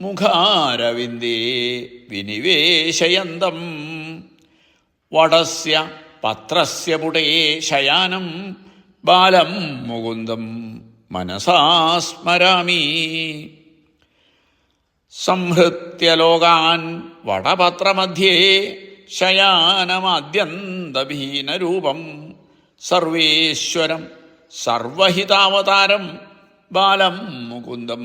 മുഖാരവിന്ദേ വിനിവേശയന്തം. വടസ്യ പത്രസ്യ പുടേ ശയാനം ബാലം മുകുന്ദം മനസാ സ്മരാമി. സംഹൃത്യ ലോകാൻ വടപത്രമധ്യേ ശയാനമാദ്യന്തഭീനരൂപം. സർവേശ്വരം സർവഹിതാവതാരം ബാലം മുകുന്ദം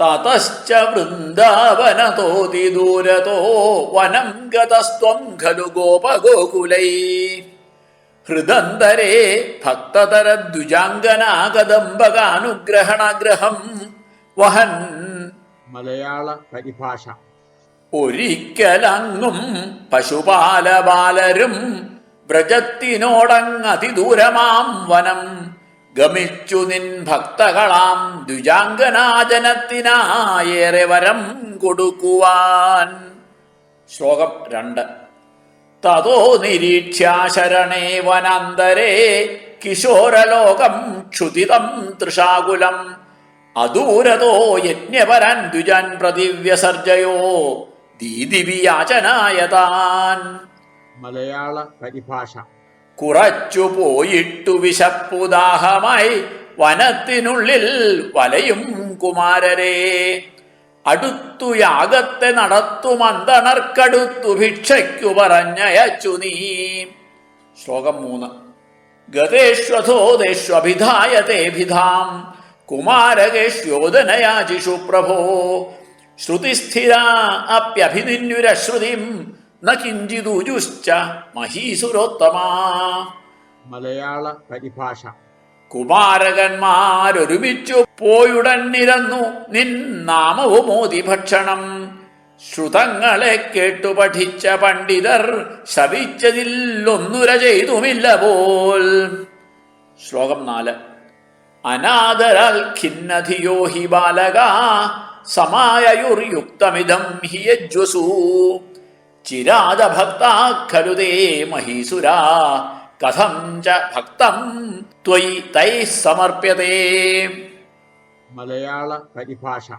തതശ്ച വൃന്ദാവനതോതി ദൂരതോ വനം ഗതസ്ത്വം ഖലു ഗോപഗോകുലൈ. ഹൃദന്തരേ ഭക്തതരദ്വിജാംഗനാകദംബകാനുഗ്രഹണഗ്രഹം വഹൻ മലയാള പരിഭാഷ. ഒരിക്കലങ്ങും പശുപാലബാലരും വ്രജത്തിനോടങ്ങതിദൂരമാം വനം. ഗമിച്ചു നിൻ ഭക്തകളാം ദ്വിജാംഗനാജനത്തിനായേറെ വരം കൊടുക്കുവാൻ. ശ്ലോകം രണ്ട്. തതോ നിരീക്ഷ്യാശരണേ വനാന്തരേ കിശോരലോകം ക്ഷുതിതം തൃഷാകുലം. അദൂരതോ യജ്ഞപരൻ ദ്വിജൻ പ്രതിവ്യസർജയോ ദീദിവിയാചനായതാൻ മലയാള പരിഭാഷ. കുറച്ചു പോയിട്ടു വിശപ്പുദാഹമായി വനത്തിനുള്ളിൽ വലയും കുമാരരെ. അടുത്തു യാഗത്തെ നടത്തുമന്തണർക്കടുത്തു ഭിക്ഷയ്ക്കു പറഞ്ഞയച്ചു നീ. ശ്ലോകം മൂന്ന്. ഗതേഷ്വധോദേഷ്വഭിധായതേഭിധാം കുമാരകേഷ്യോദനയാചിഷു പ്രഭോ ശ്രുതിസ്ഥിര അപ്യഭിനിന്യുരശ്രുതിം ന കിഞ്ചിദുജുശ്ച മഹീസുരോത്തമാ. മലയാള പരിഭാഷ. കുമാരകന്മാരൊരുമിച്ചു പോയുടൻ നിരന്നു നിൻ നാമവുമോതി ഭക്ഷണം. ശ്രുതങ്ങളെ കേട്ടു പഠിച്ച പണ്ഡിതർ ശപിച്ചതില്ലൊന്നുര ചെയ്തുമില്ല പോൽ. ശ്ലോകം നാല്. അനാദരാൽ ഖിന്നധിയോ ഹി ബാലക സമായയുർയുക്തമിതം ഹി യജ്വസു ചിരാത ഭക്താ ഖലു തേ മഹീസുരാ. കഥം ച ഭക്തം ത്വയി തൈ സമർപ്യതേ. മലയാള പരിഭാഷ.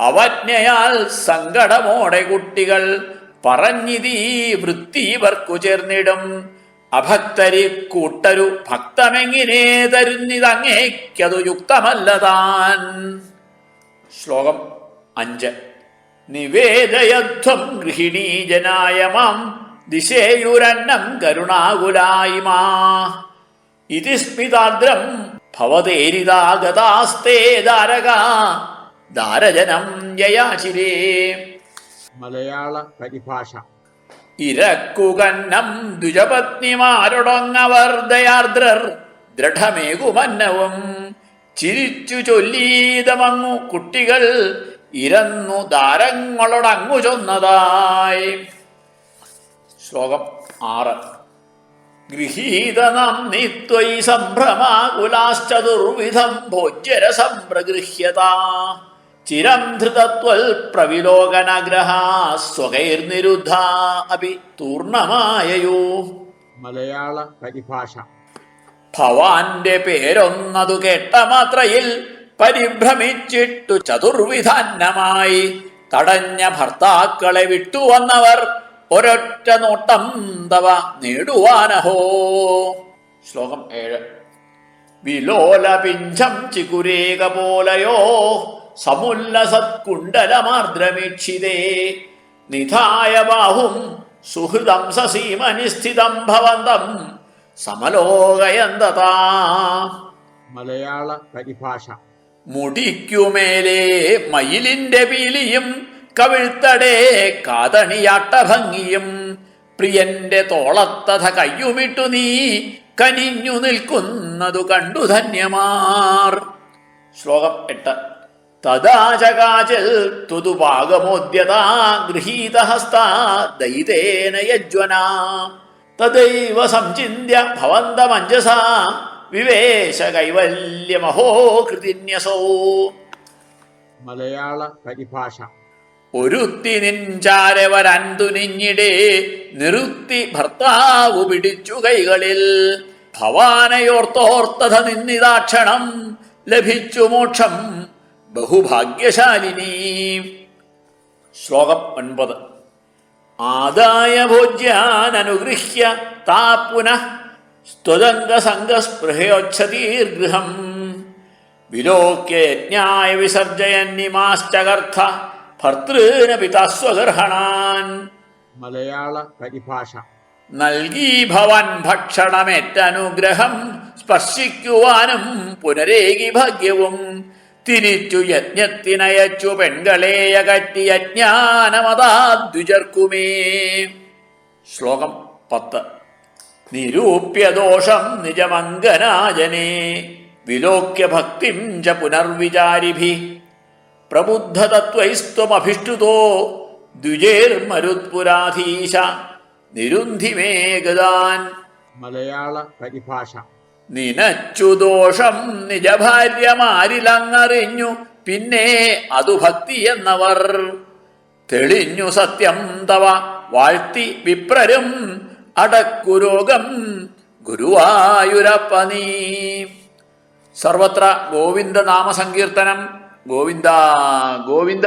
അവജ്ഞയാൽ സങ്കടമോടെ കുട്ടികൾ പറഞ്ഞിതീ വൃത്തി ഇവർക്കു ചേർന്നിടും. അഭക്തരി കൂട്ടരു ഭക്തമെങ്ങിനെ തരുന്നിതങ്ങേക്കതു യുക്തമല്ല താൻ. ശ്ലോകം അഞ്ച്. നിവേദയധ്വം ഗൃഹിണീജനായ മാം ദിശേയുരന്നം കരുണാകുലായി മാ ഇതി സ്മിതാദ്രം ഭവതേരിതാഗതാസ്തേ ദാരക ദാരജനം ജയാശിരേ. മലയാള പരിഭാഷ ഇരക്കുകന്നം ദ്വിജപത്നിമാരൊടങ്ങവർ ദയാർദ്രർ ദൃഢമേകുമന്നവും ചിരിച്ചു ചൊല്ലീതമങ്ങു കുട്ടികൾ ഇരന്നു ദാരങ്ങളോടങ്ങു ചൊന്നതായി. ശ്ലോകം ആറ്. ഗൃഹീതനം നിത്വൈ സംഭ്രമാകുലാശ്ചതുർവിധം ഭോജ്യരസം പ്രഗൃഹ്യത ചിരം ധൃതത്വൽ പ്രവിലോകനഗ്രഹ സ്വകൈർനിരുദ്ധ അപി തൂർണമായയോ. മലയാള പരിഭാഷ. ഭവാന്റെ പേരൊന്നതു കേട്ട മാത്രയിൽ പരിഭ്രമിച്ചിട്ടു ചതുർവിധാന്നമായി തടഞ്ഞ ഭർത്താക്കളെ വിട്ടുവന്നവർ ഒരൊറ്റ നോട്ടം തവ നേടുവാനഹോ. ശ്ലോകം ഏഴ്. വിലോലപിഞ്ചം ചികുരേക പോലയോ സമുല്ലസത്കുണ്ടലമാർദ്രമീക്ഷിതേ നിധായ ബാഹും സുഹൃതം സസീമനിസ്ഥിതം ഭവന്തം സമലോകയന്തതാ. മലയാള പരിഭാഷ. മുടിക്കുമേലെ മയിലിന്റെ പീലിയും കവിഴ്ത്തടേ കാതണിയാട്ടഭംഗിയും. പ്രിയന്റെ തോളത്തഥ കയ്യുമിട്ടു നീ കനിഞ്ഞു നിൽക്കുന്നതു കണ്ടു ധന്യമാർ. ശ്ലോകം എട്ട്. തദാചകാചൽ ദൈതേന യജ്വന. തദൈവ സംചിന്യ ഭവന്തമഞ്ജസാ വിവേശ കൈവല്യമഹോ കൃതിന്യസോ. മലയാള പരിഭാഷ. ഒരുത്തി നിൻചാരെ നിരുത്തി തുനിഞ്ഞിടേ നിറുത്തി ഭർത്താവു പിടിച്ചു കൈകളിൽ. ഭവാനയോർത്തോർത്തത നിന്നിതാക്ഷണം ലഭിച്ചു മോക്ഷം ബഹുഭാഗ്യശാലിനി. ശ്ലോകം ഒൻപത്. ആദായ ഭോജ്യാനനുഗൃഹ്യ താ പുനഃ സ്ത്വതംഗസംഗസ്പൃഹയോച്ഛതീർഗൃഹം വിലോക്യ യജ്ഞായ വിസർജയന്നിമാശ്ചകർത്ഥ ഭർത്തൃന പിതാസ്വഗർഹണാൻ മലയാള പരിഭാഷ നൽകി ഭവൻ ഭക്ഷണമേറ്റനുഗ്രഹം സ്പർശിക്കുവാനും പുനരേകി ഭാഗ്യവും. തിരിച്ചു യജ്ഞത്തിനയച്ചു പെൺകളെ അകറ്റി അജ്ഞാനമതാദ്വിജർക്കുമേ ശ്ലോകം പത്ത്. നിരൂപ്യദോഷം നിജമംഗനാജനെ. വിലോക്യ ഭക്തിം ച പുനർവിചാരിഭി. പ്രബുദ്ധതത്വൈസ്ത്വമഭിഷ്ടുതോ ദ്വിജേർമരുത്പുരാധീശ. നിരുന്ധി മേ മലയാള പരിഭാഷ നിനച്ചു ദോഷം നിജഭാര്യമാരിലങ്ങറിഞ്ഞു. പിന്നെ അതു ഭക്തി എന്നവർ തെളിഞ്ഞു സത്യം തവ. വാഴ്ത്തി വിപ്രരും അടക്കുരോഗം ഗുരുവായൂരപ്പ നീ. സർവത്ര ഗോവിന്ദ നാമസങ്കീർത്തനം. ഗോവിന്ദ ഗോവിന്ദ.